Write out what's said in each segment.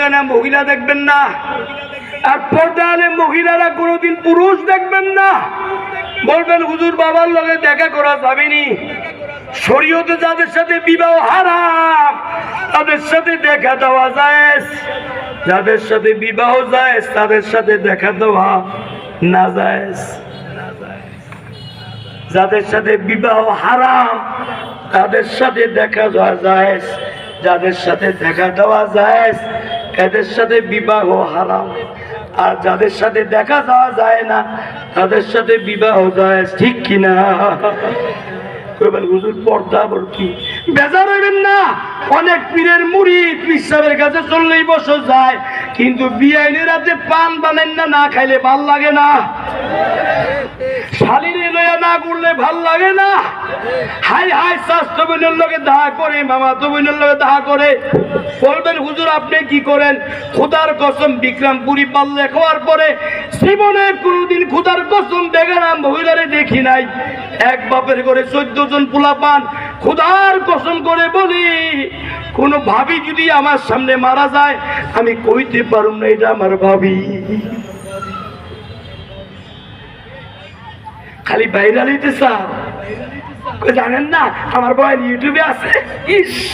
জায়গায় মহিলা দেখবেন না। আর পর্দালে মহিলারা কোনোদিন পুরুষ দেখবেন না। বলবেন, হুজুর, বাবার লগে দেখা করা যাবেনি শরীয়তে যাদের সাথে বিবাহ হারাম, তাদের সাথে দেখা দেওয়া যায় যাদের সাথে বিবাহ যায় তাদের সাথে দেখা দেওয়া না যায় যাদের সাথে বিবাহ হারাম, তাদের সাথে দেখা দেওয়া যায় যাদের সাথে দেখা দেওয়া যায় এদের সাথে বিবাহ হারাম। আর যাদের সাথে দেখা যাওয়া যায় না, তাদের সাথে বিবাহ যায়, ঠিক কিনা? হুজুর না। অনেক পীরের মুড়ি কাছে চললেই যায়, কিন্তু না না খাইলে ভালো লাগে না। না করলে না। হাই করে মামা করে। বলবেন, হুজুর, আপনি কি করেন? খুদার কসম, বিক্রমপুরি পাল্লে খাওয়ার পরে, জীবনে কোনোদিন খুদার কসম বেগারাম মহিলারে দেখি নাই। এক বাপের করে চোদ্দ জন পোলা পান খুদার কসম করে বলি, কোনো ভাবি যদি আমার সামনে মারা যায়, আমি কইতে পারুম না এটা আমার ভাবি। খালি হইতে চাও? জানেন না, আমার বয়ান ইউটিউবে আছে। ইস!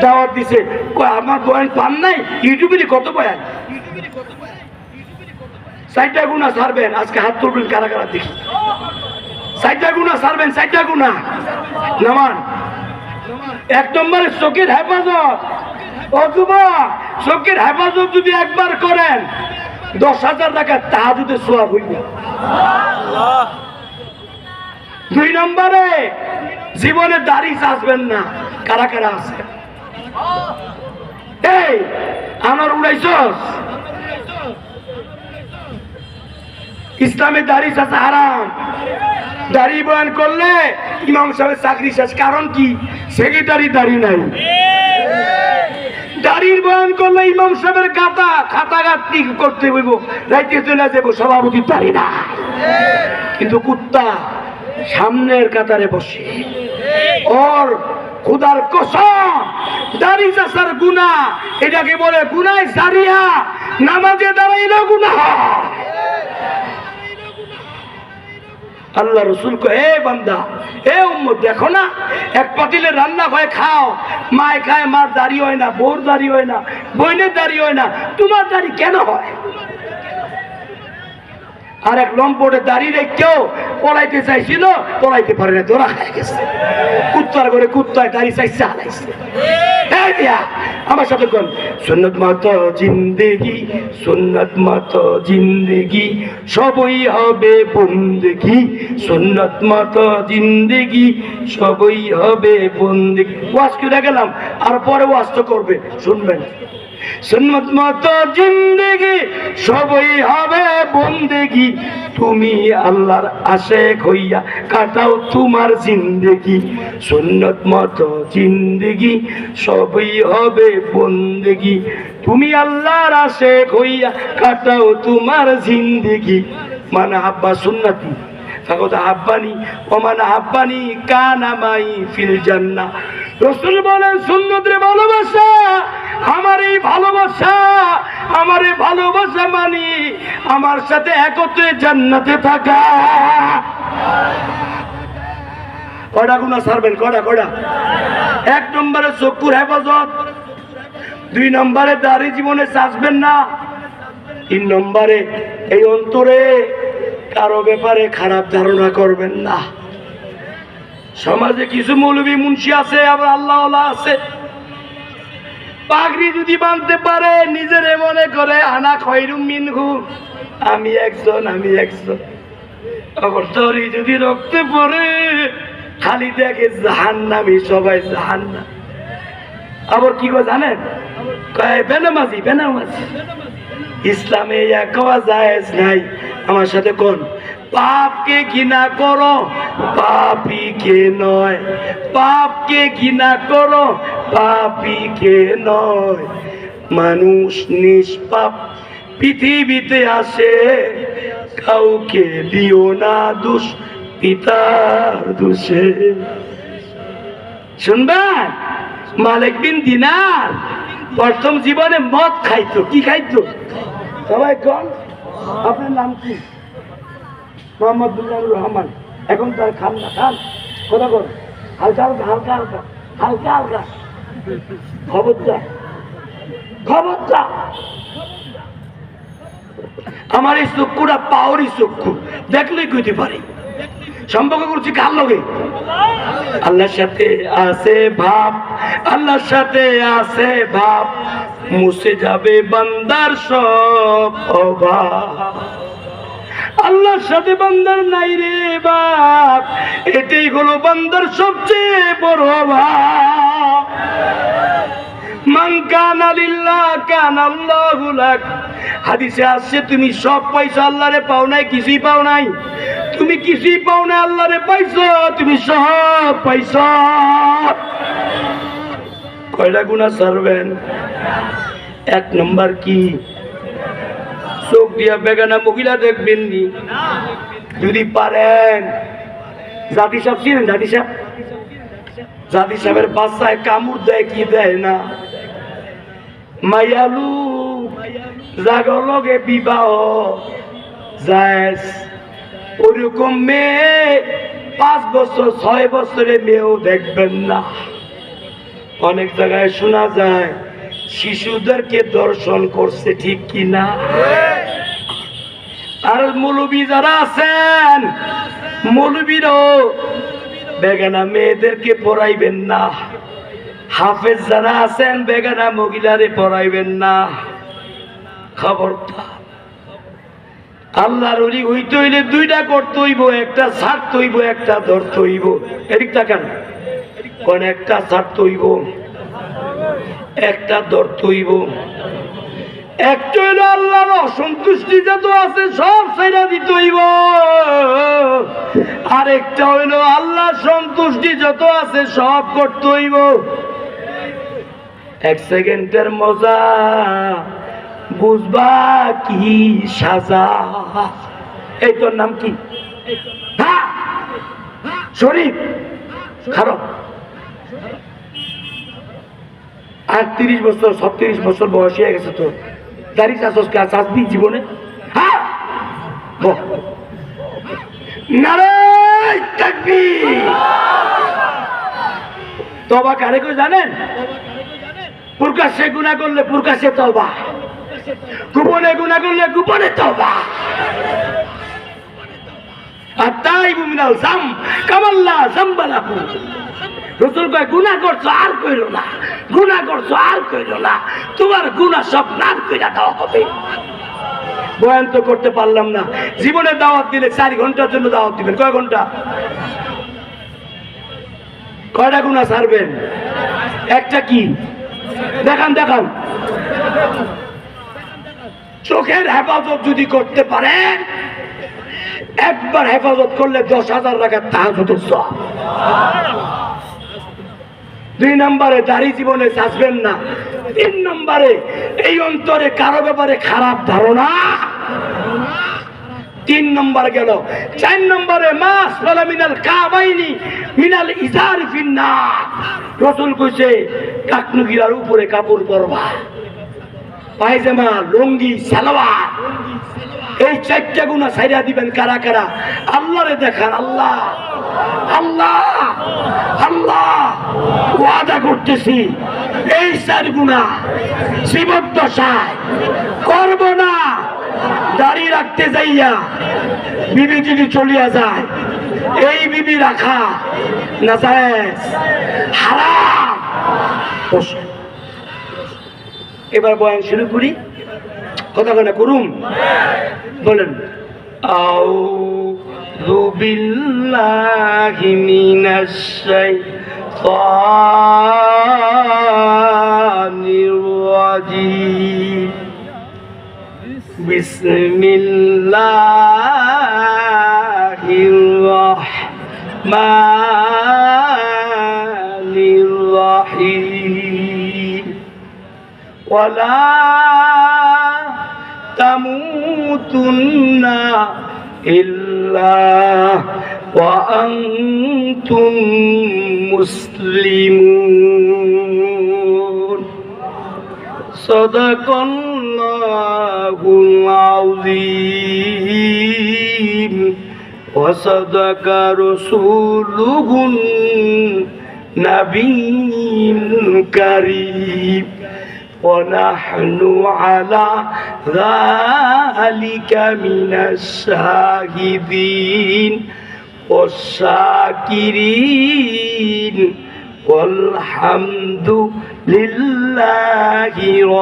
দাওয়াত দিছে। আমার বয়ান পান নাই? ইউটিউবে কত বয়ান? সাইডটা গুণা সারবেন আজকে হাত তুলবেন, কারা কারা দেখি। সাইডটা গুণা সারবেন সাইডটা গুণা। নামান, এক নম্বরে চোখের হেফাজত। অথবা চোখের হেফাজত যদি একবার করেন, দশ হাজার টাকা তাহাজুদে সোয়া হইবে। দুই নম্বরে, জীবনে দাড়ি চাষবেন না, কারা কারা আছে? এই, আমার উড়াইছস ইসলামে দাড়ি চাষা হারাম। দাড়ি বয়ান করলে ইমাম সাহেবের চাকরি শেষ। কারণ কি? সেক্রেটারি দাড়ি নাই। দাড়ির বয়ান করলে ইমাম সাহেবের খাতা খাতা গাত্তি করতে হইব। রাইতে চলে যাব, সভাপতির দাড়ি না কিন্তু কুত্তা সামনের কাতারে বসে। ওর খুদার কসম, দাড়ি চাষার গুণা এটাকে বলে গুনায় সারিয়া নামাজে দাঁড়াইলেও গুণা আল্লাহ রসুল কো হে বান্দা হে উম্মত, দেখো না, এক পাতিলে রান্না হয়, খাও। মায় খায়, মার দাড়ি হয় না বোর দাড়ি হয় না বইনের দাড়ি হয় না, তোমার দাড়ি কেন হয়? আর এক লম্পটে দাড়ি রেখেও পলাইতে চাইছিল, পলাইতে পারে না, ধরা হয়ে গেছে। কুত্তার করে কুত্তায় দাড়ি চাইছে হালাইছে আমার সাথে কোন? সুন্নত জিন্দেগি সুন্নত মত জিন্দেগি সবই হবে বন্দেগি। সুন্নত মত জিন্দেগি সবই হবে বন্দেগি ওয়াজ করে গেলাম? আর পরে ওয়াজ তো করবে। শুনবেন। সুন্নত মত জিন্দেগি, সবই হবে বন্দেগি। তুমি আল্লাহর আশেক হইয়া কাটাও তোমার জিন্দেগি। সুন্নত মত জিন্দেগি, সবই হবে বন্দেগি। তুমি আল্লাহর আশেক হইয়া কাটাও তোমার জিন্দেগি। মানে আব্বা সুন্নতি। কানামাই ফিল রসুল বলেন ভালোবাসা আমার ভালোবাসা ভালোবাসা মানি আমার সাথে একত্রে জান্নাতে থাকা। কটা গুণা সারবেন কটা কটা এক নম্বরে চক্ষুর হেফাজত, দুই নম্বরে দাড়ি জীবনে চাষবেন না, তিন নম্বরে এই অন্তরে কারও ব্যাপারে খারাপ ধারণা করবেন না। সমাজে কিছু মৌলবী মুন্সি আছে, আবার আল্লাহ আছে। পাগড়ি যদি বাঁধতে পারে, নিজের মনে করে, আনা খয়রুম মিনহু। আমি একজন আমি একজন। আবার দড়ি যদি রক্তে পড়ে, খালি দেখে জাহান জাহান্নামি, সবাই জাহান জাহান্নাম। আবার কি জানেন? বেনামাজি বেনামাজি। ইসলামে একওয়া জায়েজ নাই। আমার সাথে কোন? পাপকে ঘৃণা করো পাপি কে নয়। পাপকে ঘৃণা করো পাপি কে নয়। মানুষ নিষ্পাপ, পৃথিবীতে আসে। কাউকে দিও না দোষ, পিতার দোষে। শুনবেন? মালিক বিন দিনার। প্রথম জীবনে মদ খাইতো, কি খাইতো? সবাই কন? আপনার নাম কি? মোহাম্মদ দুল্লাহুর রহমান। এখন তার খান না, খান। কথা কর হালকা হালকা হালকা হালকা হালকা হালকা। খবরদার। খবরদার। আমার এই চক্ষুটা পাওয়ারই চক্ষু। দেখলেই কইতে পারি। সম্পর্ক করছি কার লগে? আল্লাহর সাথে আছে ভাব আল্লাহর সাথে আছে ভাব মুছে যাবে বান্দার সব অভাব। আল্লাহর সাথে বান্দার নাই রে বাপ, এটাই হলো বান্দার সবচেয়ে বড় অভাব। মান কানা লিল্লাহ, কানা আল্লাহু লাক। হাদিসে আসছে, তুমি সব পয়সা আল্লাহরে পাও নাই, কিছুই পাও নাই। তুমি কিছুই পাও না, আল্লাহ রে পাইছো, তুমি সব পাইছো। কয়টা গুণা সারবেন এক নম্বর কি? চোখ দিয়া বেগানা মহিলা দেখবেন নি? যদি পারেন। জাতি সাহেব ছিলেন জাতি সাহেব? জাতি সাহেবের বাচ্চায় কামড় দেয় কি দেয় না? মায়ালু জাগর লগে বিবাহ। যায় ওরকম মেয়ে পাঁচ বছর, ছয় বছরে মেয়েও দেখবেন না। অনেক জায়গায় শোনা যায়, শিশুদেরকে দর্শন করছে ঠিক কি না আর মৌলবী যারা আছেন, মৌলবীরও বেগানা মেয়েদেরকে পড়াইবেন না। হাফেজ যারা আছেন, বেগানা মহিলারে পড়াইবেন না। খবরদার আল্লাহর অলি হইতে হইলে দুইটা করতে হইব, একটা ছাড়তে হইব, একটা ধরতে হইব। এদিক তাকান। কোন একটা ছাড়তে হইব, একটা ধরতে হইব। একটা হইল আল্লাহর অসন্তুষ্টি যত আছে সব ছেড়া দিতে হইব। আর একটা হইল আল্লাহ সন্তুষ্টি যত আছে সব করতে হইব। এক সেকেন্ডের মজা। বুঝবা কি সাজা? এই তোর নাম কি? শরীফ? খারাপ আর তিরিশ বছর, ছত্রিশ বছর বয়স হয়ে গেছে তোর। দাড়ি চাষস কে চাষবি জীবনে। তবা কারে কেউ জানেন? প্রকাশ্যে গুণা করলে প্রকাশ্যে তবা। গোপনে গুণা করলে গোপনে তবা আর তাই বুমিনাল জাম কামাল্লা জাম্বালাহু রসুল কয় গুণা করছ আর কইল না গুণা করছ আর কইল না। তোমার গুণা সব নাম কইরা দেওয়া হবে। বয়ান তো করতে পারলাম না। জীবনে দাওয়াত দিলে চার ঘণ্টার জন্য দাওয়াত দিবেন। কয় ঘণ্টা? কয়টা গুণা ছাড়বেন? একটা কি? দেখান দেখান। চোখের হেফাজত যদি করতে পারে একবার হেফাজত করলে দশ হাজার টাকা তাহাজত সব দুই নম্বরে দাড়ি জীবনে চাষবেন না। তিন নম্বরে এই অন্তরে কারও ব্যাপারে খারাপ ধারণা। তিন নম্বর গেল। চার নম্বরে মাস ফলা মিনাল কাবাইনি মিনাল ইজার ফিন্না রসুল কইছে, কাকনুগিরার উপরে কাপড় পরবা। পায়জামা লুঙ্গি সালোয়ার। এই চারটা গুণা সাইরা দিবেন কারা কারা? আল্লাহরে দেখান আল্লাহ আল্লাহ আল্লাহ ওয়াদা করতেছি। এই চার গুণা জীবদ্দশায় করব না। দাড়ি রাখতে যাইয়া বিবি যদি চলিয়া যায় এই বিবি রাখা না হারাম। বসো। এবার বয়ান শুরু করি। কথা কথা করুম? বলেন আউ বিল্লাহি মিনাশ শাইতানির রাজিম বিসমিল্লাহির রহমানির ولا تموتن إلا وأنتم مسلمون صدق الله العظيم وصدق رسوله النبي الكريم ونحن على ذلك من الشاهدين والشاكرين والحمد لله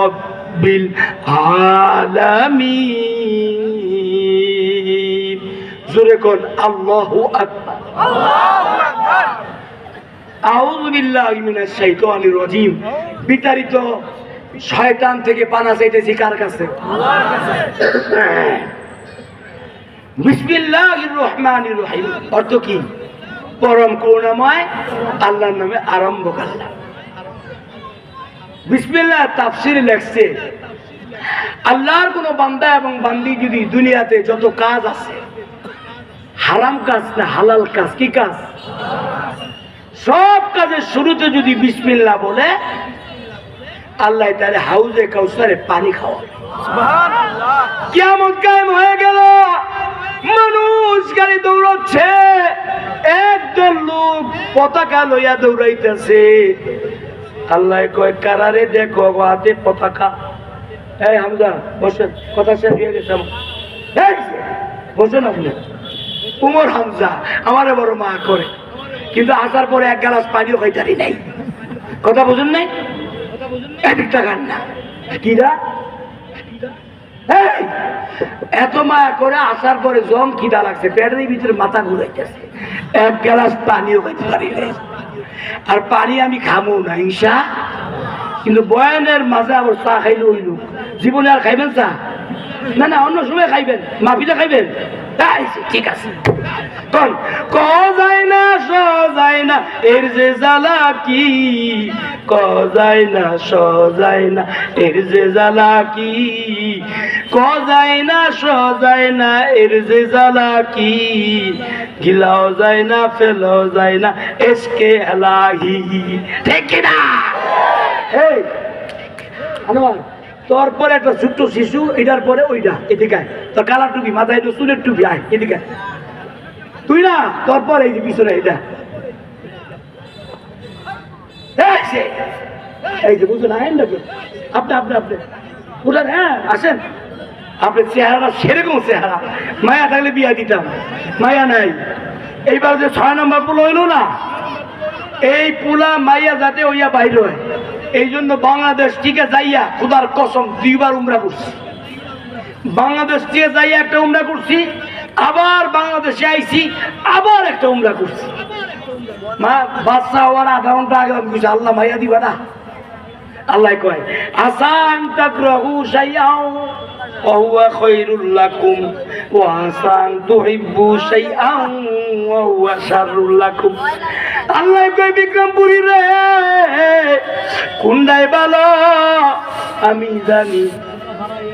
رب العالمين زركن الله أكبر الله أكبر أعوذ بالله من الشيطان الرجيم بتريتو শয়তান থেকে পানা চাইতেছি কার কাছে? অর্থ কি? পরম করুণাময়, আল্লাহর নামে আরম্ভ করলাম বিসমিল্লাহ তাফসির লেখছে, আল্লাহর কোনো বান্দা এবং বান্দি যদি দুনিয়াতে যত কাজ আছে, হারাম কাজ না হালাল কাজ, কি কাজ? সব কাজের শুরুতে যদি বিসমিল্লা বলে আল্লাহ তারে হাউজে কাউসারে পানি খাওয়া কেমন কায়েম হয়ে গেল। মানুষ গাড়ি দৌড়াচ্ছে। একদল লোক পতাকা লইয়া দৌড়াইতেছে। আল্লাহ কয় কারারে দেখো হাতে পতাকা। এই হামজা বসেন কথা শেষ হয়ে গেছে বসেন আপনি। উমর হামজা আমারে বড় মা করে। কিন্তু আসার পরে এক গ্লাস পানিও খাইতারি নাই। কথা বুঝুন নাই? না। কিরা এত মায়া করে আসার পরে জম খিদা লাগছে পেটের ভিতরে মাথা ঘুরাইতেছে। এক গ্লাস পানিও খাইতে পারি আর পানি আমি খামো না হিংসা। কিন্তু বয়ানের মাঝে আবার চা খাইলে ওই লোক জীবনে আর খাইবেন চা? না না অন্য সময় খাইবেন মাফিতে খাইবেন। ঠিক আছে। কোন ক যায় না, স যায় না, এর যে জ্বালা কি? ক যায় না, স যায় না, এর যে জ্বালা কি? ক যায় না, স যায় না, এর যে জ্বালা কি? গিলাও যায় না, ফেলাও যায় না, এসকে এলাহি ঠিক কিনা এই আনোয়ার, তোর পরে একটা ছোট্ট শিশু, এটার পরে ওইটা, এদিকে। তোর কালার টুপি, মাথায় চুলের টুপি, আয়, এদিকে। তুই না তারপর এই যে পিছনে এটা এই যে বুঝুন আইন নাকি? আপনি আপনি আপনি। হ্যাঁ আসেন। আপনার চেহারা সেরকম চেহারা। মায়া থাকলে বিয়া দিতাম। মায়া নাই। এইবার যে ছয় নম্বর পুল হইল না, এই পুলা মাইয়া যাতে ওইয়া বাইর হয়। এই জন্য বাংলাদেশ টিকে যাইয়া খুদার কসম দুইবার উমরা করছি। বাংলাদেশ থেকে যাইয়া একটা উমরা করছি আবার বাংলাদেশে আইছি আবার একটা উমরা করছি মা বাচ্চা হওয়ার আধা ঘন্টা আগে আমি বলছি, আল্লাহ মাইয়া দিবা না আল্লাহ কয় আসান তাকরাহু শাইআও وهو خير لكم وعسى أن تحبوا شيئا وهو شر لكم আল্লাহ কয় বিক্রমপুরী রে কুন্ডায় ভালো আমি জানি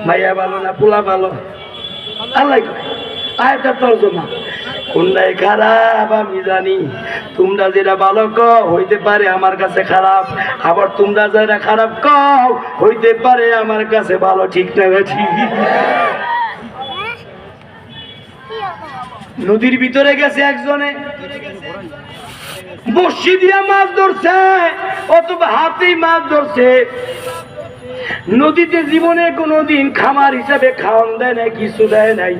মাইয়া ভালো না পোলা ভালো আল্লাহ কয় আয়টা তর্জমা। কোনটাই খারাপ, আমি জানি। তোমরা যেটা ভালো কও, হইতে পারে আমার কাছে খারাপ। আবার তোমরা যেটা খারাপ কও, হইতে পারে আমার কাছে ভালো, ঠিক না ঠিক নদীর ভিতরে গেছে একজনে। বসি দিয়া মাছ ধরছে, অথবা হাতেই মাছ ধরছে। নদীতে জীবনে কোনোদিন খামার হিসাবে খাওয়ান দেয় নাই, কিছু দেয় নাই।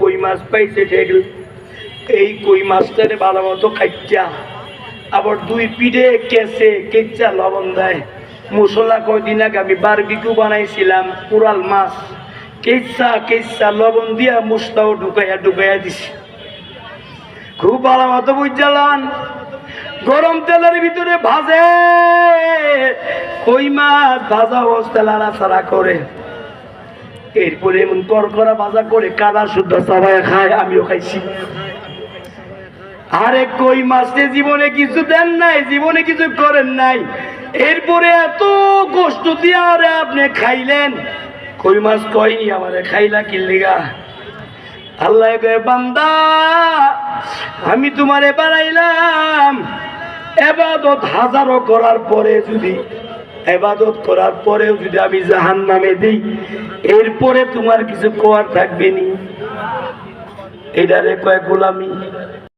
কই মাছ পাইছে ঠেকল এই কই মাছটারে ভালো মতো খাইচা আবার দুই পিঠে কেসে কেচা লবণ দেয়। মশলা কয়দিন আগে আমি বারবিকু বানাইছিলাম কুড়াল মাছ। কেচা কেচা লবণ দিয়া মশলাও ঢুকাইয়া ঢুকাইয়া দিছি। খুব ভালো মতো বুঝালাম। গরম তেলের ভিতরে ভাজে। কই মাছ ভাজা অবস্থা লাড়াচাড়া করে। এরপরে এমন করকরা ভাজা করে কাদা শুদ্ধ সবাই খায়, আমিও খাইছি। আরে কই মাছতে জীবনে কিছু দেন নাই, জীবনে কিছু করেন নাই। এরপরে এত কষ্ট দিয়ে আরে আপনি খাইলেন। কই মাছ কয়নি আমারে খাইলা কিল্লিগা আল্লাহ কয়, বান্দা, আমি তোমারে বানাইলাম। এবাদত হাজারো করার পরে যদি এবাদত করার পরেও যদি আমি জাহান নামে দিই, এরপরে তোমার কিছু কোয়ার থাকবে নি। এটারে কয় গোলামি।